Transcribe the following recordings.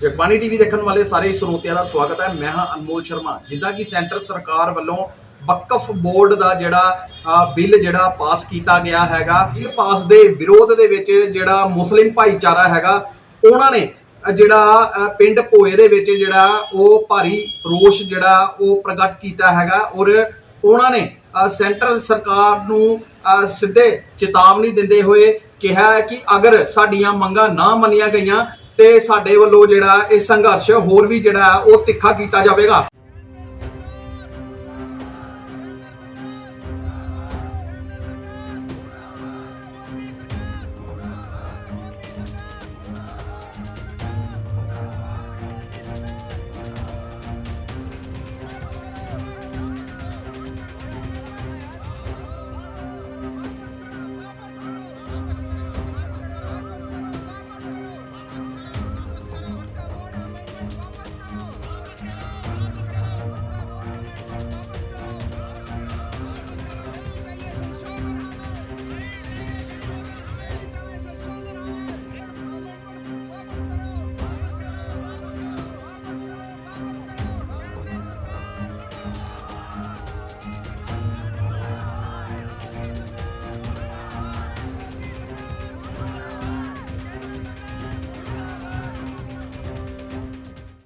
Jagbani TV ਦੇਖਣ ਵਾਲੇ ਸਾਰੇ ਸਰੋਤਿਆਂ ਦਾ ਸਵਾਗਤ ਹੈ। ਮੈਂ ਹਾਂ ਅਨਮੋਲ ਸ਼ਰਮਾ। ਜਿੱਦਾਂ ਕਿ ਸੈਂਟਰ ਸਰਕਾਰ ਵੱਲੋਂ ਵਕਫ ਬੋਰਡ ਦਾ ਜਿਹੜਾ ਬਿੱਲ ਜਿਹੜਾ ਪਾਸ ਕੀਤਾ ਗਿਆ ਹੈਗਾ ਬਿੱਲ ਪਾਸ ਦੇ ਵਿਰੋਧ ਦੇ ਵਿੱਚ ਜਿਹੜਾ ਮੁਸਲਿਮ ਭਾਈਚਾਰਾ ਹੈਗਾ, ਉਹਨਾਂ ਨੇ ਜਿਹੜਾ ਪਿੰਡ ਭੋਏ ਦੇ ਵਿੱਚ ਜਿਹੜਾ ਉਹ ਭਾਰੀ ਰੋਸ਼ ਜਿਹੜਾ ਉਹ ਪ੍ਰਗਟ ਕੀਤਾ ਹੈਗਾ ਔਰ ਉਹਨਾਂ ਨੇ ਸੈਂਟਰ ਸਰਕਾਰ ਨੂੰ ਸਿੱਧੇ ਚੇਤਾਵਨੀ ਦਿੰਦੇ ਹੋਏ ਕਿਹਾ ਕਿ ਅਗਰ ਸਾਡੀਆਂ ਮੰਗਾਂ ਨਾ ਮੰਨੀਆਂ ਗਈਆਂ ਤੇ ਸਾਡੇ ਵੱਲੋਂ ਜਿਹੜਾ ਇਹ ਸੰਘਰਸ਼ ਹੋਰ ਵੀ ਜਿਹੜਾ ਉਹ ਤਿੱਖਾ ਕੀਤਾ ਜਾਵੇਗਾ।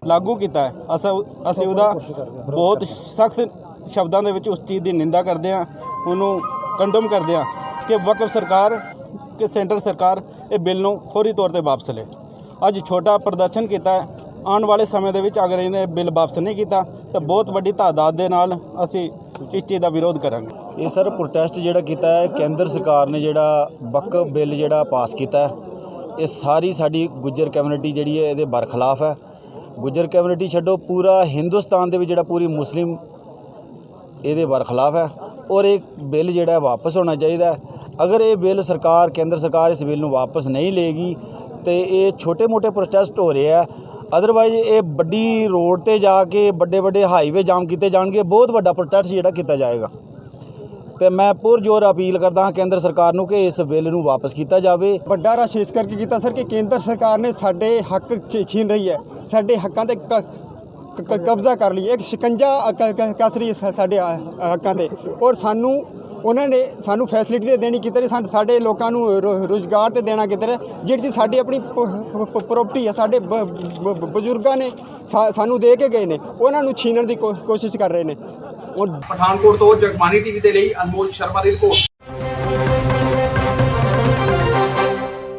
ਲਾਗੂ ਕੀਤਾ ਹੈ। ਅਸਾਂ ਅਸੀਂ ਉਹਦਾ ਬਹੁਤ ਸਖਤ ਸ਼ਬਦਾਂ ਦੇ ਵਿੱਚ ਉਸ ਚੀਜ਼ ਦੀ ਨਿੰਦਾ ਕਰਦੇ ਹਾਂ, ਉਹਨੂੰ ਕੰਡਮ ਕਰਦੇ ਹਾਂ ਕਿ ਵਕਫ ਸਰਕਾਰ, ਕਿ ਸੈਂਟਰ ਸਰਕਾਰ ਇਹ ਬਿੱਲ ਨੂੰ ਫੌਰੀ ਤੌਰ ਤੇ ਵਾਪਸ ਲੈ ਅੱਜ ਛੋਟਾ ਪ੍ਰਦਰਸ਼ਨ ਕੀਤਾ ਹੈ। ਆਉਣ ਵਾਲੇ ਸਮੇਂ ਦੇ ਵਿੱਚ ਅਗਰ ਇਹਨੇ ਬਿੱਲ ਵਾਪਸ ਨਹੀਂ ਕੀਤਾ, ਤਾਂ ਬਹੁਤ ਵੱਡੀ ਤਾਦਾਦ ਦੇ ਨਾਲ ਅਸੀਂ ਇਸ ਚੀਜ਼ ਦਾ ਵਿਰੋਧ ਕਰਾਂਗੇ। ਇਹ ਸਰ ਪ੍ਰੋਟੈਸਟ ਜਿਹੜਾ ਕੀਤਾ ਹੈ, ਕੇਂਦਰ ਸਰਕਾਰ ਨੇ ਜਿਹੜਾ ਵਕਫ ਬਿੱਲ ਜਿਹੜਾ ਪਾਸ ਕੀਤਾ ਹੈ, ਇਹ ਸਾਰੀ ਸਾਡੀ ਗੁੱਜਰ ਕਮਿਊਨਿਟੀ ਜਿਹੜੀ ਹੈ, ਇਹਦੇ ਬਰਖਲਾਫ ਹੈ। ਗੁੱਜਰ ਕਮਿਊਨਿਟੀ ਛੱਡੋ, ਪੂਰਾ ਹਿੰਦੁਸਤਾਨ ਦੇ ਵਿੱਚ ਜਿਹੜਾ ਪੂਰੀ ਮੁਸਲਿਮ ਇਹਦੇ ਬਰਖਲਾਫ ਹੈ ਔਰ ਇਹ ਬਿੱਲ ਜਿਹੜਾ ਵਾਪਸ ਹੋਣਾ ਚਾਹੀਦਾ ਅਗਰ ਇਹ ਬਿੱਲ ਸਰਕਾਰ, ਕੇਂਦਰ ਸਰਕਾਰ ਇਸ ਬਿੱਲ ਨੂੰ ਵਾਪਸ ਨਹੀਂ ਲਏਗੀ ਤੇ ਇਹ ਛੋਟੇ-ਮੋਟੇ ਪ੍ਰੋਟੈਸਟ ਹੋ ਰਹੇ ਆ ਅਦਰਵਾਈਜ਼ ਇਹ ਵੱਡੀ ਰੋਡ ਤੇ ਜਾ ਕੇ ਵੱਡੇ ਵੱਡੇ ਹਾਈਵੇ ਜਾਮ ਕੀਤੇ ਜਾਣਗੇ, ਬਹੁਤ ਵੱਡਾ ਪ੍ਰੋਟੈਸਟ ਜਿਹੜਾ ਕੀਤਾ ਜਾਏਗਾ। ਤੇ ਮੈਂ ਪੁਰਜੋਰ ਅਪੀਲ ਕਰਦਾ ਹਾਂ ਕੇਂਦਰ ਸਰਕਾਰ ਨੂੰ ਕਿ ਇਸ ਬਿੱਲ ਨੂੰ ਵਾਪਸ ਕੀਤਾ ਜਾਵੇ। ਵੱਡਾ ਰਸ਼ ਇਸ ਕਰਕੇ ਕੀਤਾ ਸਰ ਕਿ ਕੇਂਦਰ ਸਰਕਾਰ ਨੇ ਸਾਡੇ ਹੱਕ ਛੀਨ ਰਹੀ ਹੈ। ਸਾਡੇ ਹੱਕਾਂ ਤੇ ਕ- ਕਬਜ਼ਾ ਕਰ ਲਈ ਇੱਕ ਸ਼ਿਕੰਜਾ ਕ- ਕੱਸ ਰਹੀ ਹੈ ਸਾਡੇ ਹੱਕਾਂ ਤੇ। ਔਰ ਸਾਨੂੰ, ਉਹਨਾਂ ਨੇ ਸਾਨੂੰ ਫੈਸਿਲਿਟੀ ਤੇ ਦੇਣੀ ਕਿਤੇ ਸਾਨੂੰ ਸਾਡੇ ਲੋਕਾਂ ਨੂੰ ਰੋ- ਰੁਜ਼ਗਾਰ ਤੇ ਦੇਣਾ ਕਿਤੇ ਜਿਹੜੀ ਚੀਜ਼ ਸਾਡੀ ਆਪਣੀ ਪ੍ਰਾਪਰਟੀ ਹੈ, ਸਾਡੇ ਬ- ਬਜ਼ੁਰਗਾਂ ਨੇ ਸਾ- ਸਾਨੂੰ ਦੇ ਕੇ ਗਏ ਨੇ, ਉਹਨਾਂ ਨੂੰ ਛੀਨਣ ਦੀ ਕੋ- ਕੋਸ਼ਿਸ਼ ਕਰ ਰਹੇ ਨੇ। ਔਰ ਪਠਾਨਕੋਟ ਤੋਂ ਜਗਬਾਣੀ ਟੀਵੀ ਦੇ ਲਈ ਅਨਮੋਲ ਸ਼ਰਮਾ ਦੀ ਰਿਪੋਰਟ।